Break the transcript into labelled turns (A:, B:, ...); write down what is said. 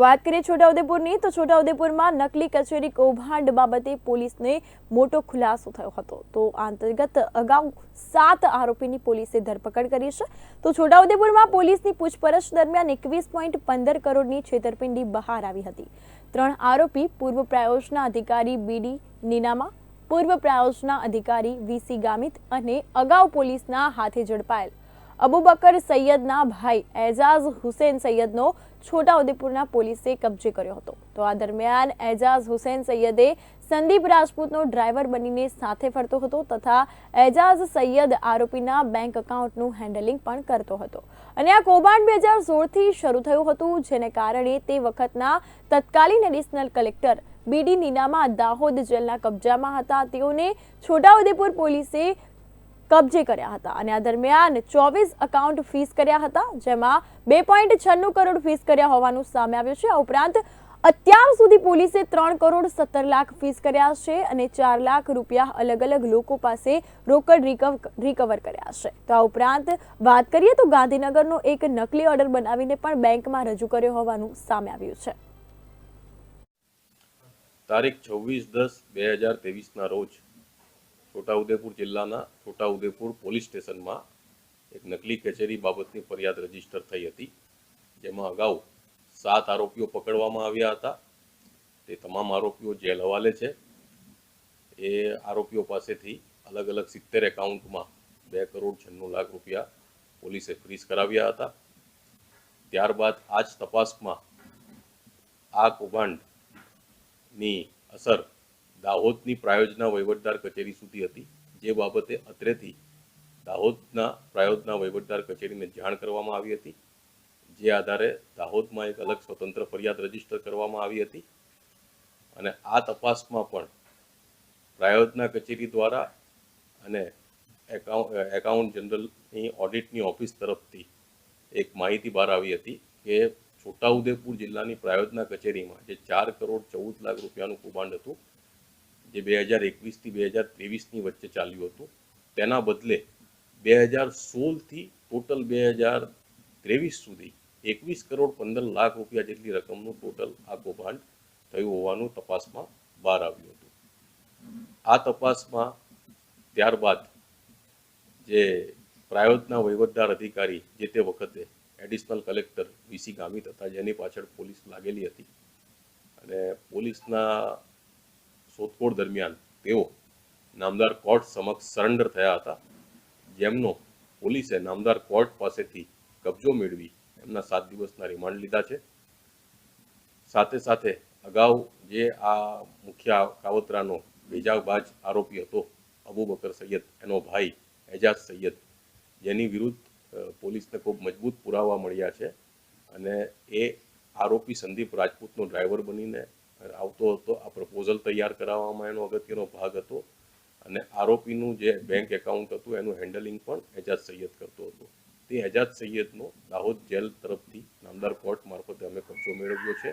A: વાત કરીએ છોટાઉદેપુરની, તો છોટાઉદેપુરમાં નકલી કચેરી કૌભાંડ બાબતે પોલીસને મોટો ખુલાસો થયો હતો. તો અંતર્ગત અગાઉ સાત આરોપીની પોલીસે ધરપકડ કરી છે. તો છોટાઉદેપુરમાં પોલીસની પૂછપરછ દરમિયાન એકવીસ પોઈન્ટ પંદર કરોડની છેતરપિંડી બહાર આવી હતી. ત્રણ આરોપી પૂર્વ પ્રાયોજના અધિકારી બીડી નીનામા, પૂર્વ પ્રાયોજના અધિકારી વીસી ગામિત અને અગાઉ પોલીસના હાથે ઝડપાયેલ. અબુબકર સૈયદના ભાઈ એજાઝ હુસેન સૈયદનો છોટાઉદેપુરના પોલીસે કબજે કર્યો હતો. તો આ દરમિયાન એજાઝ હુસેન સૈયદે સંદીપ રાજપૂતનો ડ્રાઈવર બનીને સાથે ફરતો હતો તથા એજાઝ સૈયદ આરોપીના બેંક એકાઉન્ટનું હેન્ડલિંગ પણ કરતો હતો. અને આ કૌભાંડ બે હજાર સોળથી શરૂ થયું હતું, જેને કારણે તે વખતના તત્કાલીન additional collector B D Dahod જેલના કબજામાં હતા. તેઓને છોટાઉદેપુર પોલીસે કબજે કર્યા હતા અને આ દરમિયાન ચોવીસ અકાઉન્ટ ફીસ કર્યા હતા, જેમાં બે પોઈન્ટ છન્નું કરોડ ફીસ કર્યા હોવાનું સામે આવ્યું છે. આ ઉપરાંત અત્યાર સુધી પોલીસે ત્રણ કરોડ સત્તર લાખ ફીસ કર્યા છે અને ચાર લાખ રૂપિયા અલગ અલગ લોકો પાસે રોકડ રિકવ રિકવર કર્યા છે. તો આ ઉપરાંત વાત કરીએ તો ગાંધીનગરનો એક નકલી ઓર્ડર બનાવીને પણ બેંકમાં રજૂ કર્યો હોવાનું સામે આવ્યું છે.
B: તારીખ છવ્વીસ દસ બે હજાર ત્રેવીસના રોજ છોટાઉદેપુર જિલ્લાના છોટાઉદેપુર પોલીસ સ્ટેશનમાં એક નકલી કચેરી બાબતની ફરિયાદ રજિસ્ટર થઈ હતી, જેમાં અગાઉ સાત આરોપીઓ પકડવામાં આવ્યા હતા. તે તમામ આરોપીઓ જેલ હવાલે છે. એ આરોપીઓ પાસેથી અલગ અલગ સિત્તેર એકાઉન્ટમાં બે કરોડ છન્નું લાખ રૂપિયા પોલીસે ફ્રીઝ કરાવ્યા હતા. ત્યારબાદ આ જ તપાસમાં આ કૌભાંડની અસર દાહોદની પ્રાયોજના વહીવટદાર કચેરી સુધી હતી. જે બાબતે અત્રેથી દાહોદના પ્રાયોજના વહીવટદાર કચેરીને જાણ કરવામાં આવી હતી. જે આધારે દાહોદમાં એક અલગ સ્વતંત્ર ફરિયાદ રજિસ્ટર કરવામાં આવી હતી. અને આ તપાસમાં પણ પ્રાયોજના કચેરી દ્વારા અને એકાઉન્ટ એકાઉન્ટ જનરલની ઓડિટની ઓફિસ તરફથી એક માહિતી બહાર આવી હતી કે છોટાઉદેપુર જિલ્લાની પ્રાયોજના કચેરીમાં જે ચાર કરોડ ચૌદ લાખ રૂપિયાનું કૌભાંડ હતું જે બે હજાર એકવીસથી બે હજાર ત્રેવીસની વચ્ચે ચાલ્યું હતું. તેના બદલે બે હજાર સોળથી ટોટલ બે હજાર ત્રેવીસ સુધી એકવીસ કરોડ પંદર લાખ રૂપિયા જેટલી રકમનું ટોટલ આ કૌભાંડ થયું હોવાનું તપાસમાં બહાર આવ્યું હતું. આ તપાસમાં ત્યારબાદ જે પ્રાયોજના વહીવટદાર અધિકારી જે તે વખતે એડિશનલ કલેક્ટર વીસી ગામિત હતા, જેની પાછળ પોલીસ લાગેલી હતી અને પોલીસના શોધખોળ દરમિયાન તેઓ નામદાર કોર્ટ સમક્ષ સરેન્ડર થયા હતા. જેમનો પોલીસે નામદાર કોર્ટ પાસેથી કબજો મેળવી એમના સાત દિવસના રિમાન્ડ લીધા છે. સાથે સાથે અગાઉ જે આ મુખ્ય કાવતરાનો બેજાબાજ આરોપી હતો અબુબકર સૈયદ, એનો ભાઈ એજાજ સૈયદ, જેની વિરુદ્ધ પોલીસને ખૂબ મજબૂત પુરાવા મળ્યા છે અને એ આરોપી સંદીપ રાજપૂતનો ડ્રાઈવર બનીને આવતો હતો, આ પ્રપોઝલ તૈયાર કરાવવામાં એનો અગત્યનો ભાગ હતો અને આરોપીનું જે બેંક એકાઉન્ટ હતું, એનું હેન્ડલિંગ પણ એજાજ સૈયદ કરતો હતો. તે એજાજ સૈયદનો દાહોદ જેલ તરફથી નામદાર કોર્ટ મારફતે અમે કબજો મેળવ્યો છે.